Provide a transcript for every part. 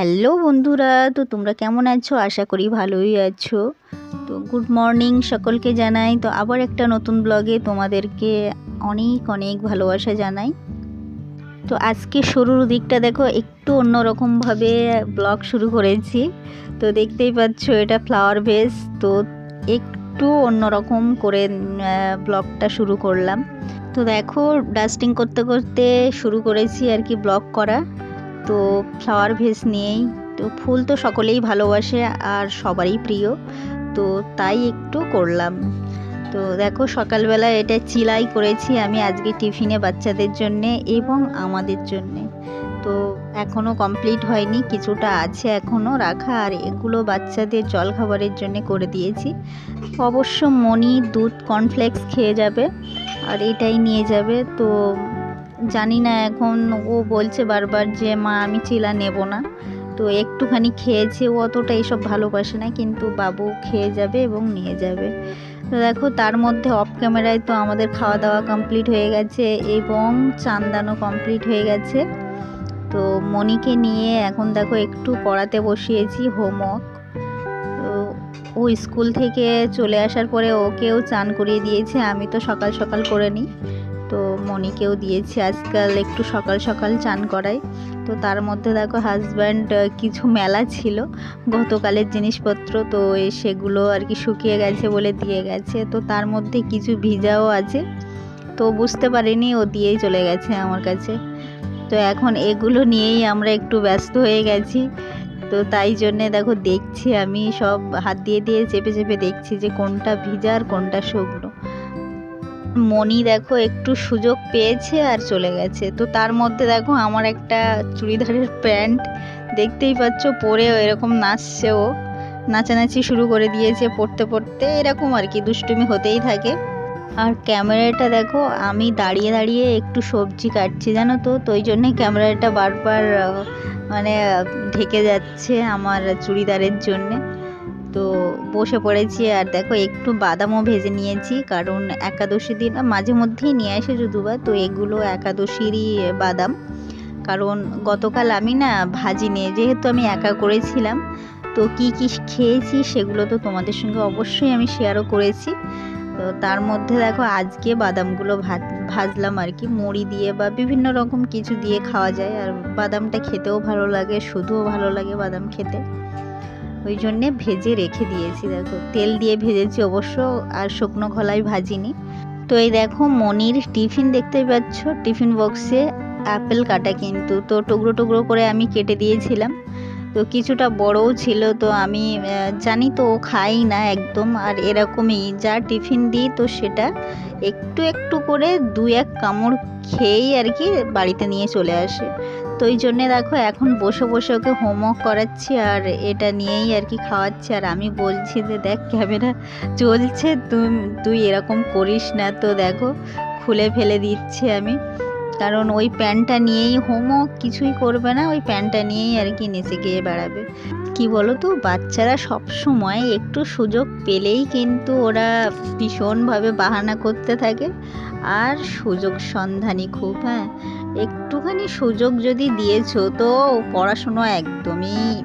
Hello বন্ধুরা, তো তোমরা কেমন আছো? আশা করি ভালোই আছো। তো গুড মর্নিং সকলকে জানাই। তো আবার একটা নতুন ব্লগে তোমাদেরকে অনেক অনেক ভালোবাসা জানাই। তো আজকে শুরুর দিকটা দেখো, একটু অন্যরকমভাবে ব্লগ শুরু করেছি। তো দেখতেই পাচ্ছ এটা ফ্লাওয়ার বেস তো একটু অন্যরকম করে ব্লগটা শুরু করলাম। তো দেখো ডাস্টিং করতে করতে শুরু করেছি আর কি ব্লগ করা। তো ফ্লাওয়ার ভেস নিয়েই, তো ফুল তো সকলেই ভালোবাসে আর সবারই প্রিয়, তো তাই একটু করলাম। তো দেখো সকালবেলা এটা চিলাই করেছি আমি আজকে টিফিনে বাচ্চাদের জন্যে এবং আমাদের জন্যে। তো এখনও কমপ্লিট হয়নি, কিছুটা আছে এখনও রাখা আর এগুলো বাচ্চাদের জলখাবারের জন্য করে দিয়েছি। অবশ্য মনি দুধ কর্নফ্লেক্স খেয়ে যাবে আর এটাই নিয়ে যাবে, তো জানি না, এখন ও বলছে বারবার যে, মা, আমি চিলা নেব না। তো একটুখানি খেয়েছে, ও অতটা এইসব ভালোবাসে না, কিন্তু বাবু খেয়ে যাবে এবং নিয়ে যাবে। তো দেখো, তার মধ্যে অফ ক্যামেরায় তো আমাদের খাওয়া দাওয়া কমপ্লিট হয়ে গেছে এবং চান্দানো কমপ্লিট হয়ে গেছে। তো মনিকে নিয়ে এখন দেখো, একটু পড়াতে বসিয়েছি হোমওয়ার্ক। ও স্কুল থেকে চলে আসার পরে ওকেও চান করিয়ে দিয়েছে, আমি তো সকাল সকাল করে নিই। তো মনিকেও দিয়েছি আজকাল একটু সকাল সকাল চান করাই। তো তার মধ্যে দেখো হাজব্যান্ড কিছু মেলা ছিল। গতকালের জিনিসপত্র তো সেগুলো আর কি শুকিয়ে গেছে বলে দিয়ে গেছে। তো তার মধ্যে কিছু ভিজাও আছে। তো বুঝতে পারিনি ও দিয়েই চলে গেছে আমার কাছে। তো এখন এগুলো নিয়েই আমরা একটু ব্যস্ত হয়ে গেছি। তো তাই জন্যে দেখো দেখছি আমি সব হাত দিয়ে দিয়ে চেপে চেপে দেখছি যে কোনটা ভিজা আর কোনটা শুকনো। মনি দেখো একটু সুযোগ পেয়েছে আর চলে গেছে। তো তার মধ্যে দেখো আমার একটা চুড়িদারের প্যান্ট, দেখতেই পাচ্ছ পরেও এরকম নাচছে ও নাচানাচি শুরু করে দিয়েছে পড়তে পড়তে, এরকম আর কি, দুষ্টুমি হতেই থাকে। আর ক্যামেরাটা দেখো, আমি দাঁড়িয়ে দাঁড়িয়ে একটু সবজি কাটছি, জানো তো? তো ওই জন্যে ক্যামেরাটা বারবার মানে ঢেকে যাচ্ছে আমার চুড়িদারের জন্যে। তো বসে পড়েছি আর দেখো একটু বাদামও ভেজে নিয়েছি, কারণ একাদশী দিন মাঝে মধ্যেই নিয়ে আসে যদুবা, তো এগুলো একাদশীরই বাদাম। কারণ গতকাল আমি না ভাজি নিয়ে যেহেতু আমি একা করেছিলাম, তো কি কি খেয়েছি সেগুলো তো তোমাদের সঙ্গে অবশ্যই আমি শেয়ারও করেছি। তো তার মধ্যে দেখো আজকে বাদামগুলো ভাজলাম আর কি। মুড়ি দিয়ে বা বিভিন্ন রকম কিছু দিয়ে খাওয়া যায়, আর বাদামটা খেতেও ভালো লাগে, শুধুও ভালো লাগে বাদাম খেতে। ওই জন্যে ভেজে রেখে দিয়েছি, দেখো। তেল দিয়ে ভেজেছি অবশ্য, আর শুকনো খোলায় ভাজিনি। তো এই দেখো, মনির টিফিন দেখতেই পাচ্ছ? টিফিন বক্সে অ্যাপেল কাটা কিন্তু। তো টুকরো টুকরো করে আমি কেটে দিয়েছিলাম। তো কিছুটা বড়ও ছিল, তো আমি জানি তো ও খাই না একদম, আর এরকমই যা টিফিন দিই তো সেটা একটু একটু করে দু এক কামড় খেয়েই আর কি বাড়িতে নিয়ে চলে আসে। তো ওই জন্যে দেখো এখন বসে বসে ওকে হোমওয়ার্ক করাচ্ছি আর এটা নিয়েই আর কি খাওয়াচ্ছি। আর আমি বলছি যে দেখ ক্যামেরা চলছে তুই তুই এরকম করিস না তো দেখো খুলে ফেলে দিচ্ছি আমি। কারণ ওই প্যান্টটা নিয়েই হোমওয়ার্ক কিছুই করবে না, ওই প্যান্টটা নিয়েই আর কি নিচে গিয়ে বেড়াবে। কি বলো তো বাচ্চারা সব সময় একটু সুযোগ পেলেই কিন্তু ওরা ভীষণভাবে বাহানা করতে থাকে। আর সুযোগ সন্ধানী খুব হ্যাঁ। একটুখানি সুযোগ যদি দিয়েছ, তো পড়াশুনো একদমই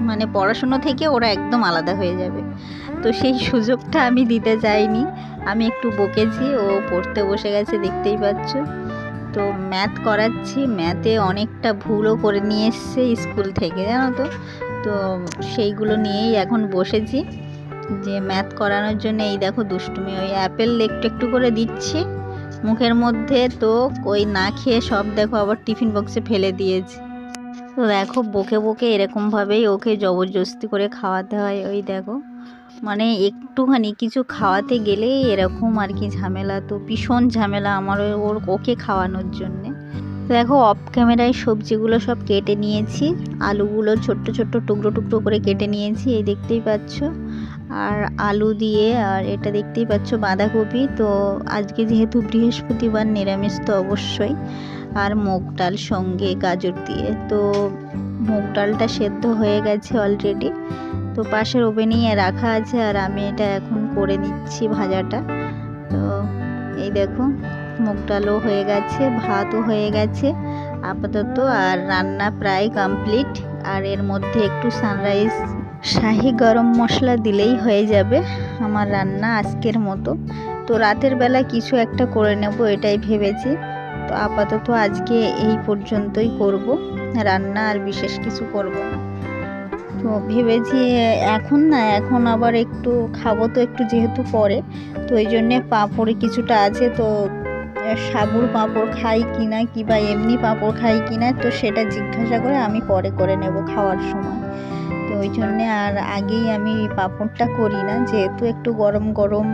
মানে পড়াশুনো থেকে ওরা একদম আলাদা হয়ে যাবে। তো সেই সুযোগটা আমি দিতে চাইনি। আমি একটু বকেছি, ও পড়তে বসে গেছে, দেখতেই পাচ্ছ। তো ম্যাথ করাচ্ছি ম্যাথে অনেকটা ভুলও করে নিয়ে এসছে স্কুল থেকে, জানো তো? তো সেইগুলো নিয়েই এখন বসেছি। যে ম্যাথ করানোর জন্য এই দেখো দুষ্টুমি, ওই অ্যাপেল একটু একটু করে দিচ্ছি। মুখের মধ্যে তো ওই না খেয়ে সব দেখো আবার টিফিন বক্সে ফেলে দিয়েছে। তো দেখো বকে বকে এরকমভাবেই ওকে জবরদস্তি করে খাওয়াতে হয়, ওই দেখো। মানে একটুখানি কিছু খাওয়াতে গেলেই এরকম আর কি ঝামেলা, তো ভীষণ ঝামেলা আমার ওর, ওকে খাওয়ানোর জন্যে। দেখো অফ ক্যামেরায় সবজিগুলো সব কেটে নিয়েছি, আলুগুলো ছোট্ট ছোট্ট টুকরো টুকরো করে কেটে নিয়েছি, এই দেখতেই পাচ্ছ। আর আলু দিয়ে, আর এটা দেখতেই পাচ্ছ বাঁধাকপি। তো আজকে যেহেতু বৃহস্পতিবার, নিরামিষ তো অবশ্যই। আর মুগ ডাল সঙ্গে গাজর দিয়ে। তো মুগ ডালটা সেদ্ধ হয়ে গেছে অলরেডি তো পাশের ওভেনেই রাখা আছে, আর আমি এটা এখন করে নিচ্ছি ভাজাটা। তো এই দেখো, মুগ ডালও হয়ে গেছে, ভাতও হয়ে গেছে, আপাতত। আর রান্না প্রায় কমপ্লিট আর এর মধ্যে একটু সানরাইজ শাহি গরম মশলা দিলেই হয়ে যাবে আমার রান্না আজকের মতো। তো রাতের বেলা কিছু একটা করে নেব এটাই ভেবেছি। তো আপাতত আজকে এই পর্যন্তই করব। রান্না আর বিশেষ কিছু করব না। তো ভেবেছি এখন না, এখন আবার একটু খাব তো একটু যেহেতু পরে। তো ওই জন্যে পাঁপড় কিছুটা আছে তো সাবুর পাঁপড় খাই কিনা কি বা এমনি পাঁপড় খাই কিনা তো সেটা জিজ্ঞাসা করে আমি পরে করে নেব খাওয়ার সময়। ওই জন্যে আর আগেই আমি পাঁপড়টা করি না। যেহেতু একটু গরম গরম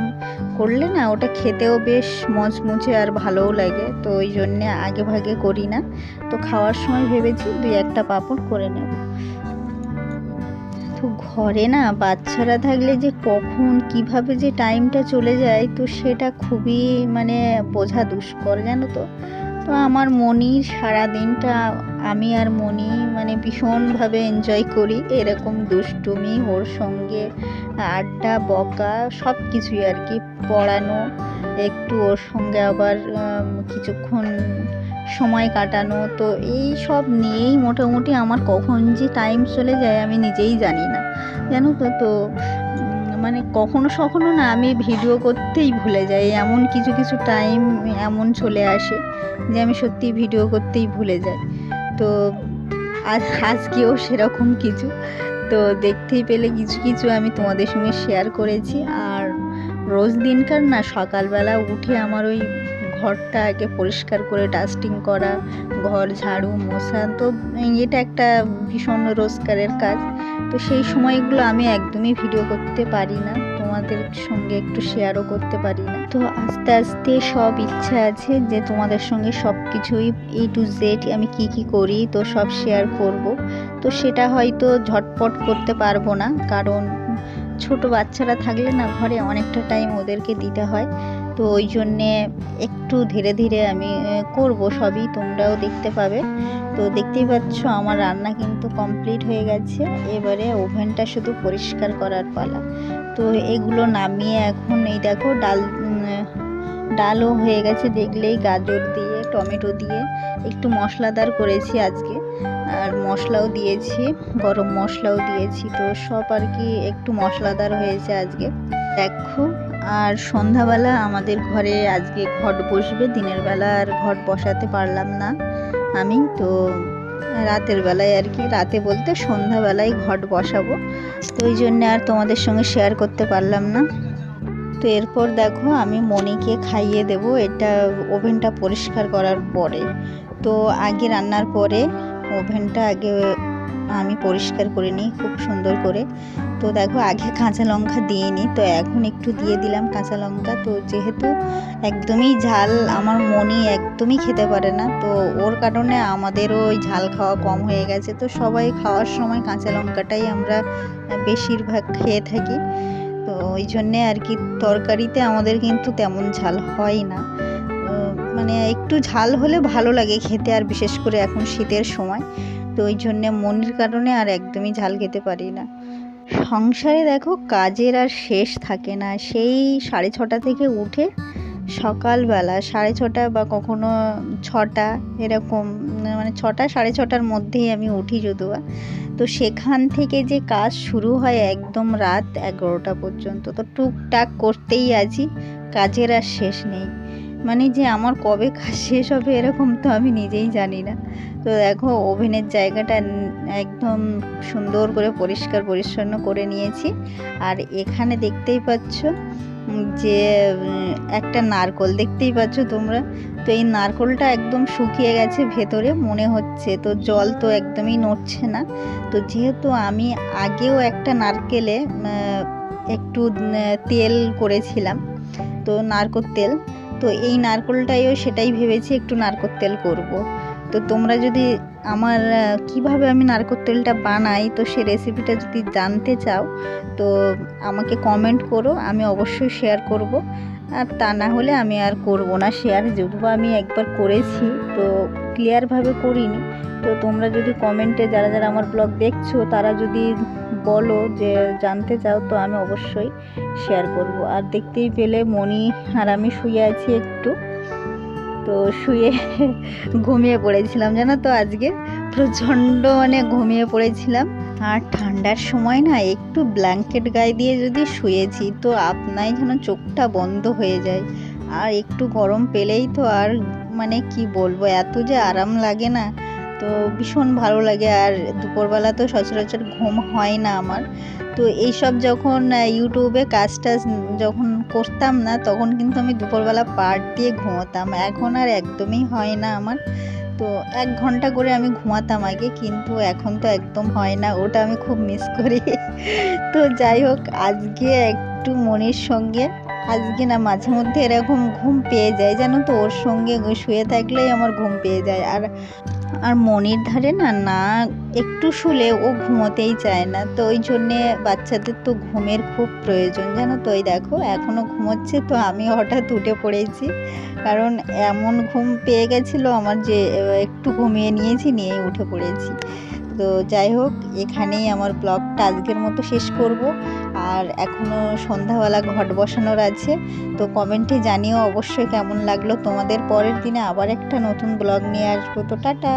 করলে না, ওটা খেতেও বেশ মচমুচে আর ভালোও লাগে। তো ওই জন্যে আগে ভাগে করি না। তো খাওয়ার সময় ভেবেছি দুই একটা পাঁপড় করে নেব। তো ঘরে না বাচ্চারা থাকলে যে কখন, কীভাবে যে টাইমটা চলে যায়, তো সেটা খুবই মানে বোঝা দুষ্কর, জানো তো? তো আমার মনির সারা দিনটা আমি আর মনি মানে ভীষণভাবে এনজয় করি। এরকম দুষ্টুমি, ওর সঙ্গে আড্ডা, বকা সব কিছুই আর কি। পড়ানো, একটু ওর সঙ্গে আবার কিছুক্ষণ সময় কাটানো। তো এই সব নিয়েই মোটামুটি আমার কখন যে টাইম চলে যায় আমি নিজেই জানি না। জানো তো তো মানে কখনো সখনো না আমি ভিডিও করতেই ভুলে যাই। এমন কিছু কিছু টাইম এমন চলে আসে যে আমি সত্যি ভিডিও করতেই ভুলে যাই। তো আজ, আজকেও সেরকম কিছু। তো দেখতেই পেলে কিছু কিছু আমি তোমাদের সঙ্গে শেয়ার করেছি। আর রোজ দিনকার না, সকালবেলা উঠে আমার ওই ঘরটা আগে পরিষ্কার করে ডাস্টিং করা, ঘর, ঝাড়ু মশা তো এটা একটা ভীষণ রোজগারের কাজ। তো সেই সময়গুলো আমি একদমই ভিডিও করতে পারি না। তোমাদের সঙ্গে একটু শেয়ারও করতে পারি না। তো আস্তে আস্তে সব ইচ্ছা আছে যে তোমাদের সঙ্গে সব কিছুই এ টু জেড আমি কি কি করি, তো সব শেয়ার করব। তো সেটা হয়তো ঝটপট করতে পারব না, কারণ ছোট বাচ্চারা থাকলে না ঘরে অনেকটা টাইম ওদেরকে দিতে হয়। তো ওই জন্যে একটু ধীরে ধীরে আমি করব সবই, তোমরাও দেখতে পাবে। তো দেখতেই পাচ্ছ আমার রান্না কিন্তু কমপ্লিট হয়ে গেছে। এবারে ওভেনটা শুধু পরিষ্কার করার পালা। তো এগুলো নামিয়ে এখন এই দেখো ডাল ডালও হয়ে গেছে। দেখলেই গাজর দিয়ে, টমেটো দিয়ে একটু মশলাদার করেছি আজকে। আর মশলাও দিয়েছি, গরম মশলাও দিয়েছি। তো সব আর কি একটু মশলাদার হয়েছে আজকে। দেখো। আর সন্ধ্যাবেলা আমাদের ঘরে আজকে ঘট বসবে, দিনের বেলা আর ঘট বসাতে পারলাম না আমি। তো রাতের বেলায় আর কি, রাতে বলতে সন্ধ্যাবেলায় ঘট বসাবো। তো ওই জন্য আর তোমাদের সঙ্গে শেয়ার করতে পারলাম না। তো এরপর দেখো আমি মনিকে খাইয়ে দেব, এটা ওভেনটা পরিষ্কার করার পরে। তো আগে রান্নার পরে ওভেনটা আগে আমি পরিষ্কার করে নিই, খুব সুন্দর করে। তো দেখো, আগে কাঁচা লঙ্কা দিইনি, তো এখন একটু দিয়ে দিলাম কাঁচা লঙ্কা। তো যেহেতু একদমই ঝাল আমার মনি একদমই খেতে পারে না, তো ওর কারণে আমাদেরও ওই ঝাল খাওয়া কম হয়ে গেছে। তো সবাই খাওয়ার সময় কাঁচা লঙ্কাটাই আমরা বেশিরভাগ খেয়ে থাকি। তো ওই জন্যে আর কি তরকারিতে আমাদের কিন্তু তেমন ঝাল হয় না। মানে একটু ঝাল হলে ভালো লাগে খেতে, আর বিশেষ করে এখন শীতের সময়। তো ওই জন্যে মনের কারণে আর একদমই ঝাল খেতে পারি না। সংসারে দেখো কাজের আর শেষ থাকে না। সেই সাড়ে ছটা থেকে উঠে সকালবেলা, সাড়ে ছটা বা কখনো ছটা এরকম মানে ছটা, সাড়ে ছটার মধ্যেই আমি উঠি যদিও। তো সেখান থেকে যে কাজ শুরু হয় একদম রাত এগারোটা পর্যন্ত। তো টুকটাক করতেই আছি কাজের আর শেষ নেই। মানে যে আমার কবে কাজ শেষ হবে এরকম তো আমি নিজেই জানি না। তো দেখো ওভেনের জায়গাটা একদম সুন্দর করে পরিষ্কার পরিচ্ছন্ন করে নিয়েছি। আর এখানে দেখতেই পাচ্ছ যে একটা নারকল দেখতেই পাচ্ছ তোমরা? তো এই নারকলটা একদম শুকিয়ে গেছে ভেতরে মনে হচ্ছে। তো জল তো একদমই নড়ছে না। তো যেহেতু আমি আগেও একটা নারকেলে একটু তেল করেছিলাম, তো নারকোল তেল তো এই নারকোলটাইও সেটাই ভেবেছি একটু নারকোল তেল করব। তো তোমরা যদি আমার কীভাবে আমি নারকোল তেলটা বানাই, তো সে রেসিপিটা যদি জানতে চাও, তো আমাকে কমেন্ট করো, আমি অবশ্যই শেয়ার করব। আর তা না হলে আমি আর করব না শেয়ার যদিও আমি একবার করেছি, তো ক্লিয়ারভাবে করিনি, তো তোমরা যদি কমেন্টে যারা যারা আমার ব্লগ দেখছ, তারা যদি বলো যে জানতে চাও, তো আমি অবশ্যই শেয়ার করব। আর দেখতেই পেলে মনি আর আমি শুয়ে আছি একটু। তো শুয়ে ঘুমিয়ে পড়েছিলাম, জানো তো আজকে? প্রচণ্ড মানে ঘুমিয়ে পড়েছিলাম। আর ঠান্ডার সময় না একটু ব্ল্যাঙ্কেট গায়ে দিয়ে যদি শুয়েছি, তো আপনাই যেন চোখটা বন্ধ হয়ে যায়। আর একটু গরম পেলেই তো আর মানে কি বলব, এত যে আরাম লাগে না। তো ভীষণ ভালো লাগে আর দুপুরবেলা তো সচরাচর ঘুম হয় না আমার। তো এইসব যখন ইউটিউবে কাজ টাজ যখন করতাম না, তখন কিন্তু আমি দুপুরবেলা পার্ট দিয়ে ঘুমোতাম। এখন আর একদমই হয় না আমার। তো এক ঘণ্টা করে আমি ঘুমাতাম আগে, কিন্তু এখন তো একদম হয় না, ওটা আমি খুব মিস করি। তো যাই হোক, আজকে একটু মনির সঙ্গে আজকে না মাঝে মধ্যে এরকম ঘুম পেয়ে যায়, জানো তো? ওর সঙ্গে শুয়ে থাকলেই আমার ঘুম পেয়ে যায়। আর আর মনির ধারে না না একটু শুলে ও ঘুমোতেই চায় না। তো ওই জন্যে বাচ্চাদের তো ঘুমের খুব প্রয়োজন, জানো তো? ওই দেখো এখনও ঘুমোচ্ছে, তো আমি হঠাৎ উঠে পড়েছি। কারণ এমন ঘুম পেয়ে গেছিল আমার যে, একটু ঘুমিয়ে নিয়েছি নিয়ে উঠে পড়েছি। তো যাই হোক, এখানেই আমার ব্লগটা আজকের মতো শেষ করব। আর এখনও সন্ধ্যাবেলা ঘট বসানোর আছে, তো কমেন্টে জানিও অবশ্যই কেমন লাগল। তোমাদের পরের দিনে আবার একটা নতুন ব্লগ নিয়ে আসব। তো টাটা।